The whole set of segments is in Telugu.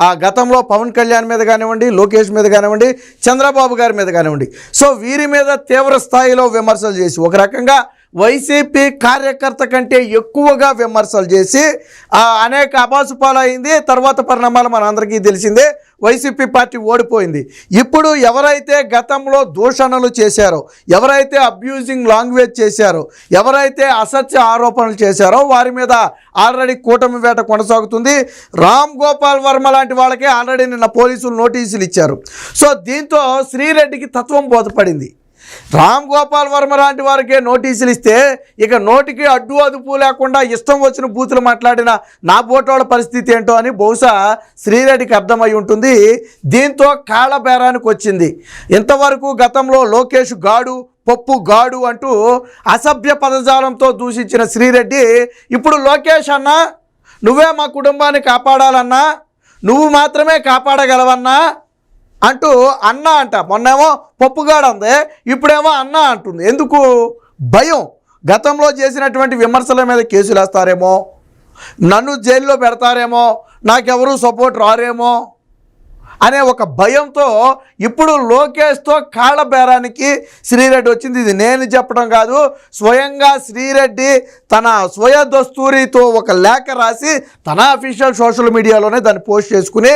ఆ గతంలో పవన్ కళ్యాణ్ మీద కానివ్వండి లోకేష్ మీద కానివ్వండి చంద్రబాబు గారి మీద కానివ్వండి. సో వీరి మీద తీవ్ర స్థాయిలో విమర్శలు చేసి ఒక రకంగా వైసీపీ కార్యకర్త కంటే ఎక్కువగా విమర్శలు చేసి అనేక అబాసు పాలైంది. తర్వాత పరిణామాలు మనందరికీ తెలిసిందే. వైసీపీ పార్టీ ఓడిపోయింది. ఇప్పుడు ఎవరైతే గతంలో దూషణలు చేశారో ఎవరైతే అబ్యూజింగ్ లాంగ్వేజ్ చేశారో ఎవరైతే అసత్య ఆరోపణలు చేశారో వారి మీద ఆల్రెడీ కూటమి వేట కొనసాగుతుంది. రామ్ గోపాల్ వర్మ లాంటి వాళ్ళకి ఆల్రెడీ నిన్న పోలీసులు నోటీసులు ఇచ్చారు. సో దీంతో శ్రీరెడ్డికి తత్వం బోధపడింది. రామ్ గోపాల్ వర్మ లాంటి వారికే నోటీసులు ఇస్తే ఇక నోటికి అడ్డు అదుపు లేకుండా ఇష్టం వచ్చిన బూతులు మాట్లాడిన నా బోటోళ్ళ పరిస్థితి ఏంటో అని బహుశా శ్రీరెడ్డికి అర్థమై ఉంటుంది. దీంతో కాళ్ళబేరానికి వచ్చింది. ఇంతవరకు గతంలో లోకేష్ గాడు పప్పు గాడు అంటూ అసభ్య పదజాలంతో దూషించిన శ్రీరెడ్డి ఇప్పుడు లోకేష్ అన్నా నువ్వే మా కుటుంబాన్ని కాపాడాలన్నా నువ్వు మాత్రమే కాపాడగలవన్నా అంటూ అన్న అంట. మొన్నేమో పప్పుగాడ ఉంది ఇప్పుడేమో అన్న అంటుంది. ఎందుకు? భయం. గతంలో చేసినటువంటి విమర్శల మీద కేసులు వేస్తారేమో నన్ను జైల్లో పెడతారేమో? నాకెవరూ సపోర్ట్ రారేమో? అనే ఒక భయంతో ఇప్పుడు లోకేష్తో కాళ్ళ బేరానికి శ్రీరెడ్డి వచ్చింది. ఇది నేను చెప్పడం కాదు. స్వయంగా శ్రీరెడ్డి తన స్వయ దస్తూరితో ఒక లేఖ రాసి తన అఫీషియల్ సోషల్ మీడియాలోనే దాన్ని పోస్ట్ చేసుకుని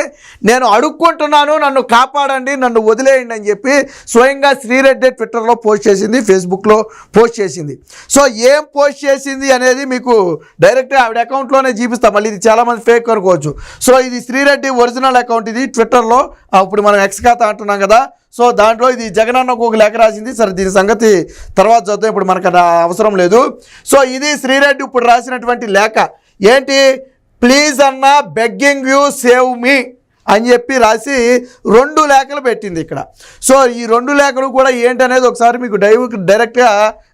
నేను అడుక్కుంటున్నాను నన్ను కాపాడండి నన్ను వదిలేయండి అని చెప్పి స్వయంగా శ్రీరెడ్డి ట్విట్టర్లో పోస్ట్ చేసింది ఫేస్బుక్లో పోస్ట్ చేసింది. సో ఏం పోస్ట్ చేసింది అనేది మీకు డైరెక్ట్గా ఆవిడ అకౌంట్లోనే చూపిస్తాం. మళ్ళీ ఇది చాలామంది ఫేక్ అనుకోవచ్చు. సో ఇది శ్రీరెడ్డి ఒరిజినల్ అకౌంట్ ఇది. ట్విట్టర్లో ఆ, ఇప్పుడు మనం ఎక్స్ ఖాతా అంటున్నాం కదా సో దాంట్లో ఇది జగనన్నకు ఒక లేఖ రాసింది. సరే దీని సంగతి తర్వాత చూద్దాం ఇప్పుడు మనకు అది అవసరం లేదు. సో ఇది శ్రీరెడ్డి ఇప్పుడు రాసినటువంటి లేఖ. ఏంటి? ప్లీజ్ అన్న బెగ్గింగ్ యూ సేవ్ మీ అని చెప్పి రాసి రెండు లేఖలు పెట్టింది ఇక్కడ. సో ఈ రెండు లేఖలు కూడా ఏంటనేది ఒకసారి మీకు డైవ్ డైరెక్ట్గా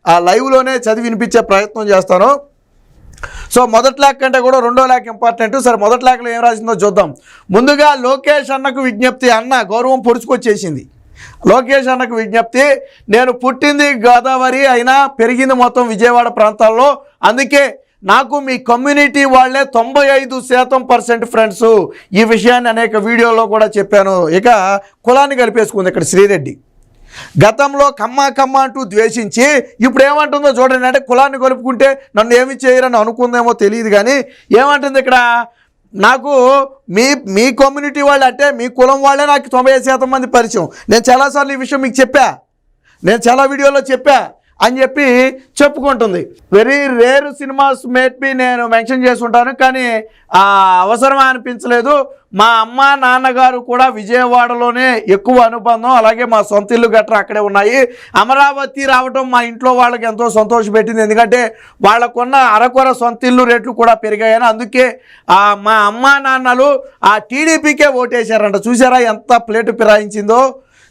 ఆ లైవ్లోనే చదివి వినిపించే ప్రయత్నం చేస్తాను. సో మొదటి లేఖ కంటే కూడా రెండో లేఖ ఇంపార్టెంట్. సరే మొదటి లేఖలో ఏం రాసిందో చూద్దాం. ముందుగా లోకేష్ అన్నకు విజ్ఞప్తి అన్న గౌరవం పొడుచుకొచ్చేసింది. లోకేష్ అన్నకు విజ్ఞప్తి నేను పుట్టింది గోదావరి అయినా పెరిగింది మొత్తం విజయవాడ ప్రాంతాల్లో. అందుకే నాకు మీ కమ్యూనిటీ వాళ్ళే తొంభై ఐదు శాతం పర్సెంట్ ఫ్రెండ్స్. ఈ విషయాన్ని అనేక వీడియోలో కూడా చెప్పాను. ఇక కులాన్ని కలిపేసుకుంది ఇక్కడ శ్రీరెడ్డి. గతంలో కమ్మ కమ్మ అంటూ ద్వేషించి ఇప్పుడు ఏమంటుందో చూడండి. అంటే కులాన్ని కలుపుకుంటే నన్ను ఏమి చేయరని అనుకుందేమో తెలియదు కానీ ఏమంటుంది ఇక్కడ? నాకు మీ మీ కమ్యూనిటీ వాళ్ళు అంటే మీ కులం వాళ్ళే నాకు తొంభై శాతం మంది పరిచయం. నేను చాలాసార్లు ఈ విషయం మీకు చెప్పా. నేను చాలా వీడియోలో చెప్పా. అని చెప్పి చెప్పుకుంటుంది. Very rare cinemas maybe నేను మెన్షన్ చేసి ఉంటాను కానీ ఆ అనిపించలేదు. మా అమ్మ నాన్నగారు కూడా విజయవాడలోనే ఎక్కువ అనుబంధం అలాగే మా సొంత ఇల్లు గట్రా అక్కడే ఉన్నాయి. అమరావతి రావటం మా ఇంట్లో వాళ్ళకి ఎంతో సంతోషపెట్టింది ఎందుకంటే వాళ్ళకున్న అరకొర సొంత ఇల్లు రేట్లు కూడా పెరిగాయని అందుకే మా అమ్మ నాన్నలు ఆ టీడీపీకే ఓటేశారంట. చూసారా ఎంత ప్లేటు ఫిరాయించిందో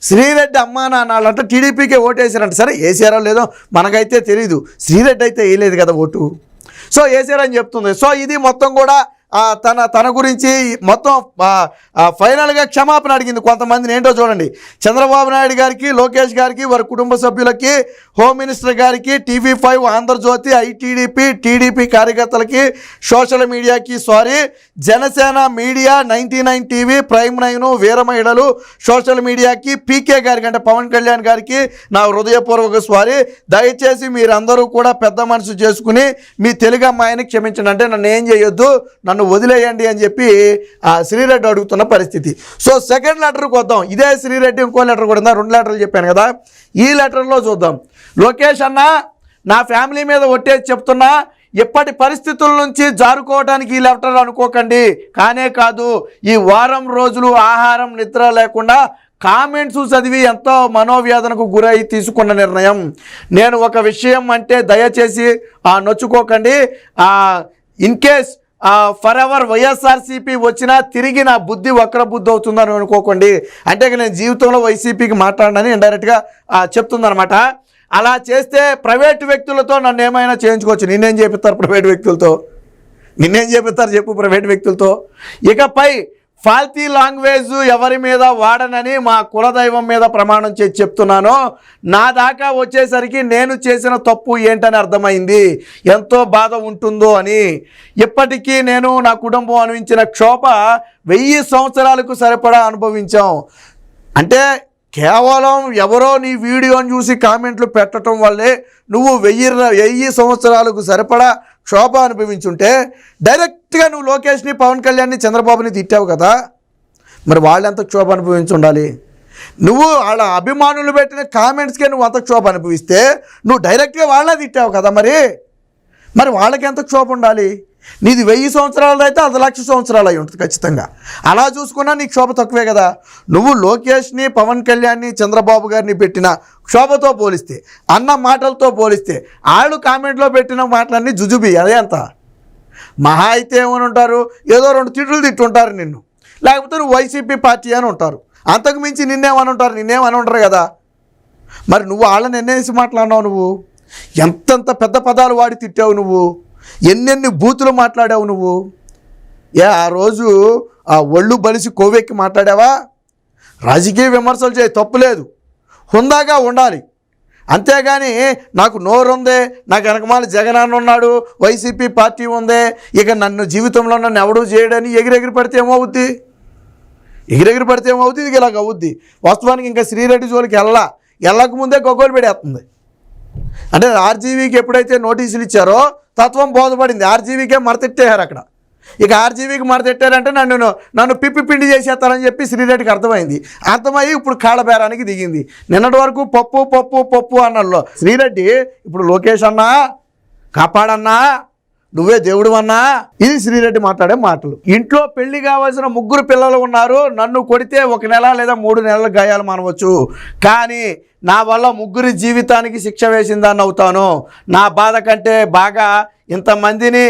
శ్రీరెడ్డి అమ్మా నాన్నలంటే టీడీపీకే ఓటేసారంట సరే వేసారో లేదో మనకైతే తెలీదు. శ్రీరెడ్డి అయితే వేయలేదు కదా ఓటు. సో వేసారని చెప్తుంది. సో ఇది మొత్తం కూడా తన తన గురించి మొత్తం ఫైనల్గా క్షమాపణ అడిగింది కొంతమందిని. ఏంటో చూడండి. చంద్రబాబు నాయుడు గారికి లోకేష్ గారికి వారి కుటుంబ సభ్యులకి హోమ్ మినిస్టర్ గారికి TV five Andhra Jyothi ITDP TDP కార్యకర్తలకి సోషల్ మీడియాకి sorry Janasena media ninety nine TV prime nine వీర మహిళలు సోషల్ మీడియాకి పీకే గారికి అంటే పవన్ కళ్యాణ్ గారికి నా హృదయపూర్వక స్వారీ దయచేసి మీరందరూ కూడా పెద్ద మనసు చేసుకుని మీ తెలుగు అమ్మాయిని క్షమించండి. అంటే నన్ను ఏం చేయొద్దు నన్ను వదిలేయండి అని చెప్పి ఆ శ్రీరెడ్డి అడుగుతున్న పరిస్థితి. సో సెకండ్ లెటర్కి వద్దాం. ఇదే శ్రీరెడ్డి ఇంకో లెటర్ కూడా ఉందా? రెండు లెటర్లు చెప్పాను కదా. ఈ లెటర్లో చూద్దాం. లోకేష్ అన్న నా ఫ్యామిలీ మీద ఒట్టేసి చెప్తున్నా ఇప్పటి పరిస్థితుల నుంచి జారుకోవడానికి ఈ లెటర్ అనుకోకండి. కానే కాదు ఈ వారం రోజులు ఆహారం నిద్ర లేకుండా కామెంట్స్ చదివి ఎంతో మనోవ్యాధనకు గురై తీసుకున్న నిర్ణయం. నేను ఒక విషయం అంటే దయచేసి ఆ నొచ్చుకోకండి. In case for ever YSRCP వచ్చినా తిరిగి నా బుద్ధి వక్ర బుద్ధి అవుతుందని అనుకోకండి. అంటే నేను జీవితంలో వైసీపీకి మాట్లాడనని ఇండైరెక్ట్గా చెప్తుందనమాట అలా చేస్తే ప్రైవేట్ వ్యక్తులతో నన్ను ఏమైనా చేయించుకోవచ్చు. నిన్నేం చేపిస్తారు ప్రైవేట్ వ్యక్తులతో? నిన్నేం చేపిస్తారు చెప్పు ప్రైవేటు వ్యక్తులతో? ఇకపై ఫాల్తీ లాంగ్వేజ్ ఎవరి మీద వాడనని మా కులదైవం మీద ప్రమాణం చేసి చెప్తున్నాను. నా దాకా వచ్చేసరికి నేను చేసిన తప్పు ఏంటని అర్థమైంది. ఎంతో బాధ ఉంటుందో అని. ఇప్పటికీ నేను నా కుటుంబం అనుభవించిన క్షోభ వెయ్యి సంవత్సరాలకు సరిపడా అనుభవించాం. అంటే కేవలం ఎవరో నీ వీడియోని చూసి కామెంట్లు పెట్టడం వల్లే నువ్వు వెయ్యి వెయ్యి సంవత్సరాలకు సరిపడా క్షోభ అనుభవించుంటే డైరెక్ట్ పూర్తిగా నువ్వు లోకేష్ని పవన్ కళ్యాణ్ని చంద్రబాబుని తిట్టావు కదా మరి వాళ్ళు ఎంత క్షోభ అనుభవించి ఉండాలి? నువ్వు వాళ్ళ అభిమానులు పెట్టిన కామెంట్స్కే నువ్వు అంత క్షోభ అనుభవిస్తే నువ్వు డైరెక్ట్గా వాళ్ళే తిట్టావు కదా మరి? మరి వాళ్ళకి ఎంత క్షోభ ఉండాలి? నీది వెయ్యి సంవత్సరాలు అయితే అది లక్ష సంవత్సరాలు అయి ఉంటుంది ఖచ్చితంగా. అలా చూసుకున్నా నీకు క్షోభ తక్కువే కదా. నువ్వు లోకేష్ని పవన్ కళ్యాణ్ని చంద్రబాబు గారిని పెట్టిన క్షోభతో పోలిస్తే అన్న మాటలతో పోలిస్తే వాళ్ళు కామెంట్లో పెట్టిన మాటలన్నీ జుజుబి అదే అంత. మహా అయితే ఏమని ఉంటారు? ఏదో రెండు తిట్లు తిట్టుంటారు నిన్ను. లేకపోతే నువ్వు వైసీపీ పార్టీ అని ఉంటారు. అంతకు మించి నిన్నేమని ఉంటారు? నిన్నేమని ఉంటారు కదా. మరి నువ్వు వాళ్ళని ఎన్నేసి మాట్లాడినావు నువ్వు? ఎంతెంత పెద్ద పదాలు వాడి తిట్టావు నువ్వు? ఎన్నెన్ని బూతులు మాట్లాడావు నువ్వు? ఏ ఆ రోజు ఆ ఒళ్ళు బలిసి కోవెక్కి మాట్లాడావా? రాజకీయ విమర్శలు చేయి తప్పులేదు హుందాగా ఉండాలి. అంతేగాని నాకు నోరుందే నాకు వెనకమాల జగనాన్న ఉన్నాడు వైసీపీ పార్టీ ఉందే ఇక నన్ను జీవితంలో నన్ను ఎవడూ చేయడని ఎగిరెగిరి పడితే ఏమవుద్ది? ఎగిరెగిరి పడితే ఏమవుద్ది? ఇది ఇలాగ అవుద్ది. వాస్తవానికి ఇంకా శ్రీరెడ్డి జోలికి వెళ్ళా వెళ్ళక ముందే గొగ్గోలు పెడేస్తుంది. అంటే ఆర్జీవీకి ఎప్పుడైతే నోటీసులు ఇచ్చారో తత్వం బోధపడింది. ఆర్జీవీకే మరతెట్టేశారు అక్కడ. ఇక ఆర్జీవీకి మరతెట్టారంటే నన్ను నన్ను పిప్పి పిండి చేసేస్తారని చెప్పి శ్రీరెడ్డికి అర్థమైంది. అర్థమయ్యి ఇప్పుడు కాళ్ళబేరానికి దిగింది. నిన్నటి వరకు పప్పు పప్పు పప్పు అన్నల్లో. శ్రీరెడ్డి ఇప్పుడు లోకేష్ అన్నా కాపాడన్నా నువ్వే దేవుడు అన్నా? ఇది శ్రీరెడ్డి మాట్లాడే మాటలు. ఇంట్లో పెళ్ళి కావాల్సిన ముగ్గురు పిల్లలు ఉన్నారు. నన్ను కొడితే ఒక నెల లేదా మూడు నెలల గాయాలు మానవచ్చు. కానీ నా వల్ల ముగ్గురి జీవితానికి శిక్ష వేసిందని అవుతాను. నా బాధ కంటే బాగా ఇంతమందిని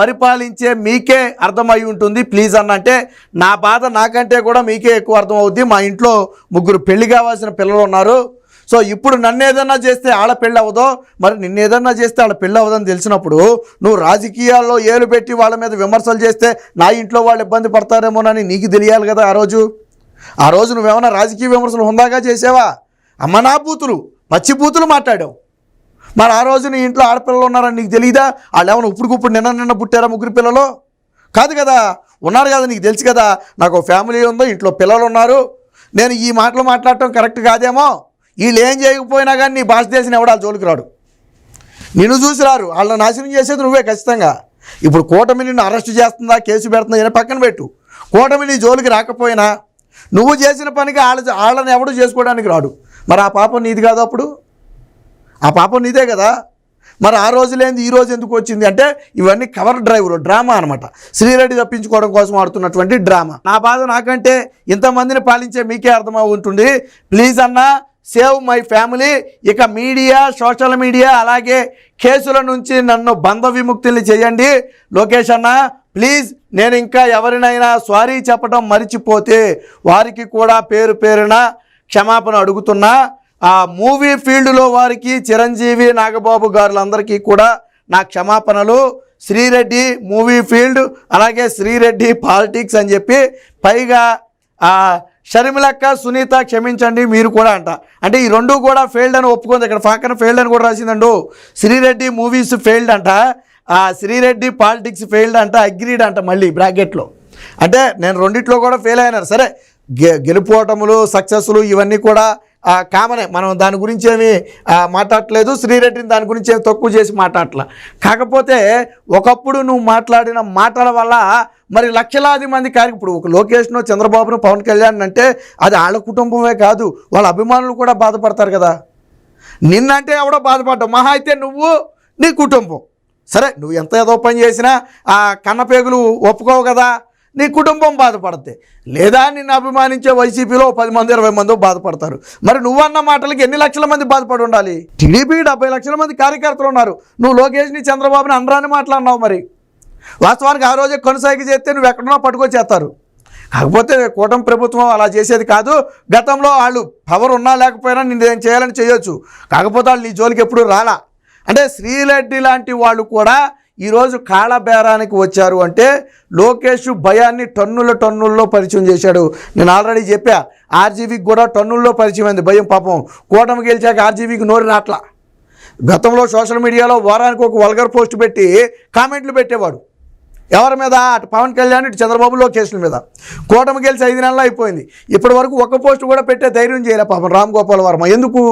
పరిపాలించే మీకే అర్థమై ఉంటుంది. ప్లీజ్ అన్న అంటే నా బాధ నాకంటే కూడా మీకే ఎక్కువ అర్థమవుద్ది. మా ఇంట్లో ముగ్గురు పెళ్ళి కావాల్సిన పిల్లలు ఉన్నారు. సో ఇప్పుడు నన్ను ఏదన్నా చేస్తే ఆడ పెళ్ళి అవ్వదో మరి నిన్ను ఏదన్నా చేస్తే ఆడ పెళ్ళి అవ్వదని తెలిసినప్పుడు నువ్వు రాజకీయాల్లో ఏలు పెట్టి వాళ్ళ మీద విమర్శలు చేస్తే నా ఇంట్లో వాళ్ళు ఇబ్బంది పడతారేమోనని నీకు తెలియాలి కదా ఆ రోజు? ఆ రోజు నువ్వేమైనా రాజకీయ విమర్శలు హుందాగా చేసావా? అమ్మ నా బూతులు పచ్చి బూతులు మాట్లాడావు. మరి ఆ రోజు నీ ఇంట్లో ఆడపిల్లలు ఉన్నారని నీకు తెలియదా వాళ్ళు ఏమైనా ఇప్పుడుకిప్పుడు నిన్న నిన్న పుట్టారా ముగ్గురు పిల్లలు? కాదు కదా ఉన్నారు కదా నీకు తెలుసు కదా నాకు ఫ్యామిలీ ఉందో ఇంట్లో పిల్లలు ఉన్నారు. నేను ఈ మాటలు మాట్లాడటం కరెక్ట్ కాదేమో? వీళ్ళు ఏం చేయకపోయినా కానీ నీ భారతదేశం దేశం జోలికి రాడు. నిన్ను చూసి రారు. వాళ్ళని నాశనం చేసేది నువ్వే ఖచ్చితంగా. ఇప్పుడు కూటమి నిన్ను అరెస్ట్ చేస్తుందా కేసు పెడుతుందా అని పక్కన పెట్టు. కూటమి నీ జోలికి రాకపోయినా నువ్వు చేసిన పనికి వాళ్ళ వాళ్ళని ఎవడు చేసుకోవడానికి రాడు. మరి ఆ పాపం నీది కాదు అప్పుడు? ఆ పాపం నీదే కదా? మరి ఆ రోజు లేనిది ఈ రోజు ఎందుకు వచ్చింది? అంటే ఇవన్నీ కవర్ డ్రైవర్ డ్రామా అనమాట శ్రీరెడ్డి తప్పించుకోవడం కోసం ఆడుతున్నటువంటి డ్రామా. నా బాధ నాకంటే ఇంతమందిని పాలించే మీకే అర్థమవుతుంది ప్లీజ్ అన్నా సేవ్ మై ఫ్యామిలీ ఇక మీడియా సోషల్ మీడియా అలాగే కేసుల నుంచి నన్ను బంధ విముక్తుల్ని చేయండి. లోకేష్ అన్న ప్లీజ్ నేను ఇంకా ఎవరినైనా సారీ చెప్పడం మరిచిపోతే వారికి కూడా పేరు పేరున క్షమాపణ అడుగుతున్నా. ఆ మూవీ ఫీల్డ్లో వారికి చిరంజీవి నాగబాబు గారులందరికీ కూడా నా క్షమాపణలు. శ్రీరెడ్డి మూవీ ఫీల్డ్ అలాగే శ్రీరెడ్డి పాలిటిక్స్ అని చెప్పి పైగా షర్మిలక్క సునీత క్షమించండి మీరు కూడా అంట. అంటే ఈ రెండు కూడా ఫెయిల్డ్ అని ఒప్పుకుంది. ఇక్కడ పక్కన ఫెయిల్డ్ అని కూడా రాసిందండు. శ్రీరెడ్డి మూవీస్ ఫెయిల్డ్ అంట. ఆ శ్రీరెడ్డి పాలిటిక్స్ ఫెయిల్డ్ అంట అగ్రీడ్ అంట మళ్ళీ బ్రాకెట్లో అంటే నేను రెండిట్లో కూడా ఫెయిల్ అయినారు సరే గె గెలుపోవటములు సక్సెస్లు ఇవన్నీ కూడా కామనే మనం దాని గురించి ఏమి మాట్లాడలేదు శ్రీరెడ్డిని దాని గురించి ఏమి తక్కువ చేసి మాట్లాడలే కాకపోతే ఒకప్పుడు నువ్వు మాట్లాడిన మాటల వల్ల మరి లక్షలాది మంది కారికి ఇప్పుడు ఒక లోకేష్ను చంద్రబాబును పవన్ కళ్యాణ్ అంటే అది వాళ్ళ కుటుంబమే కాదు. వాళ్ళ అభిమానులు కూడా బాధపడతారు కదా. నిన్నంటే ఎవడో బాధపడ్డావు మహా అయితే నువ్వు నీ కుటుంబం. సరే నువ్వు ఎంత ఏదో పని చేసినా ఆ కన్నపేగులు ఒప్పుకోవు కదా. నీ కుటుంబం బాధపడతాయి లేదా నిన్ను అభిమానించే వైసీపీలో పది మంది ఇరవై మంది బాధపడతారు. మరి నువ్వన్న మాటలకి ఎన్ని లక్షల మంది బాధపడి ఉండాలి? టీడీపీ డెబ్బై లక్షల మంది కార్యకర్తలు ఉన్నారు. నువ్వు లోకేష్ని చంద్రబాబుని అనరాని మాట్లాడినావు మరి. వాస్తవానికి ఆ రోజే కొనసాగి చేస్తే నువ్వు ఎక్కడున్నా పట్టుకొచ్చేస్తారు. కాకపోతే కూటమి ప్రభుత్వం అలా చేసేది కాదు. గతంలో వాళ్ళు పవర్ ఉన్నా లేకపోయినా నేను ఏం చేయాలని చేయొచ్చు. కాకపోతే వాళ్ళు నీ జోలికి ఎప్పుడు రాలా. అంటే శ్రీరెడ్డి లాంటి వాళ్ళు కూడా ఈరోజు కాళ్ళబేరానికి వచ్చారు అంటే లోకేష్ భయాన్ని టన్నుల టన్నుల్లో పరిచయం చేశాడు. నేను ఆల్రెడీ చెప్పా ఆర్జీవీకి కూడా టన్నుల్లో పరిచయం అయింది భయం పాపం. కూటమి గెలిచాక ఆర్జీవీకి నోరు రాట్లా. గతంలో సోషల్ మీడియాలో వారానికి ఒక వల్గర్ పోస్ట్ పెట్టి కామెంట్లు పెట్టేవాడు. ఎవరి మీద? అటు పవన్ కళ్యాణ్ ఇటు చంద్రబాబు లోకేష్ల మీద. కూటమి గెలిచి ఐదు నెలలు అయిపోయింది. ఇప్పటి వరకు ఒక్క పోస్ట్ కూడా పెట్టే ధైర్యం చేయలే పాపం రామ్ గోపాల్ వర్మ. ఎందుకు?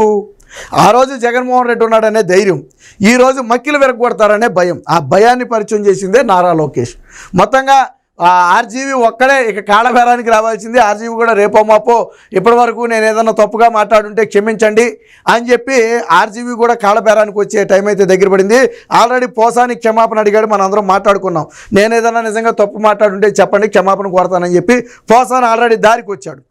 ఆ రోజు జగన్మోహన్ రెడ్డి ఉన్నాడనే ధైర్యం. ఈరోజు మక్కిలు విరగొడతారనే భయం. ఆ భయాన్ని పరిచయం చేసిందే నారా లోకేష్. మొత్తంగా ఆర్జీవి ఒక్కడే ఇక కాళబేరానికి రావాల్సింది. ఆర్జీవి కూడా రేపో మాపో ఇప్పటి వరకు నేను ఏదన్నా తప్పుగా మాట్లాడుంటే క్షమించండి అని చెప్పి ఆర్జీవి కూడా కాళబేరానికి వచ్చే టైం అయితే దగ్గర పడింది. ఆల్రెడీ పోసాని క్షమాపణ అడిగాడు మనం అందరం మాట్లాడుకున్నాం. నేను ఏదన్నా నిజంగా తప్పు మాట్లాడుంటే చెప్పండి క్షమాపణ కోరతానని చెప్పి పోసాని ఆల్రెడీ దారికి వచ్చాడు.